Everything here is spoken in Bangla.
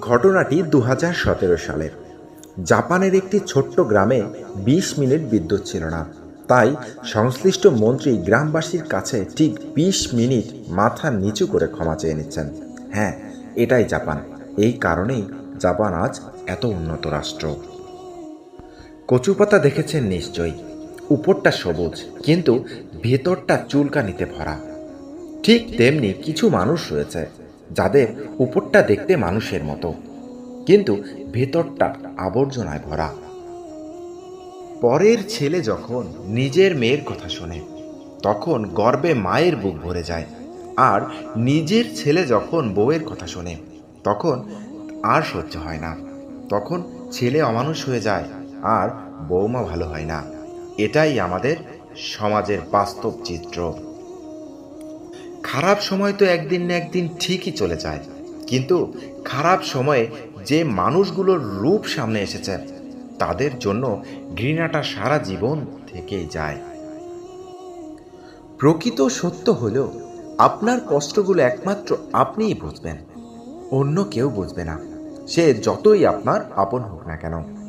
ঘটনাটি দু সালের। জাপানের একটি ছোট্ট গ্রামে বিশ মিনিট বিদ্যুৎ ছিল না। তাই সংশ্লিষ্ট মন্ত্রী গ্রামবাসীর কাছে ঠিক বিশ মিনিট মাথা নিচু করে ক্ষমা চেয়ে নিচ্ছেন। হ্যাঁ এটাই জাপান। এই কারণেই জাপান আজ এত উন্নত রাষ্ট্র। কচুপাতা দেখেছেন নিশ্চয়ই। উপরটা সবুজ, কিন্তু ভেতরটা চুলকানিতে ভরা। ঠিক তেমনি কিছু মানুষ রয়েছে। যাদের উপরটা দেখতে মানুষের মতো, কিন্তু ভেতরটা আবর্জনায় ভরা। পরের ছেলে যখন নিজের মেয়ের কথা শোনে, তখন গর্বে মায়ের বুক ভরে যায়। আর নিজের ছেলে যখন বউয়ের কথা শোনে, তখন আর সহ্য হয় না। তখন ছেলে অমানুষ হয়ে যায়, আর বৌমা ভালো হয় না। এটাই আমাদের সমাজের বাস্তব চিত্র। খারাপ সময় তো একদিন না একদিন ঠিকই চলে যায়। কিন্তু খারাপ সময়ে যে মানুষগুলোর রূপ সামনে এসেছে, তাদের জন্য ঘৃণাটা সারা জীবন থেকেই যায়। প্রকৃত সত্য হলেও আপনার কষ্টগুলো একমাত্র আপনিই বুঝবেন, অন্য কেউ বুঝবে না। সে যতই আপনার আপন হোক না কেন।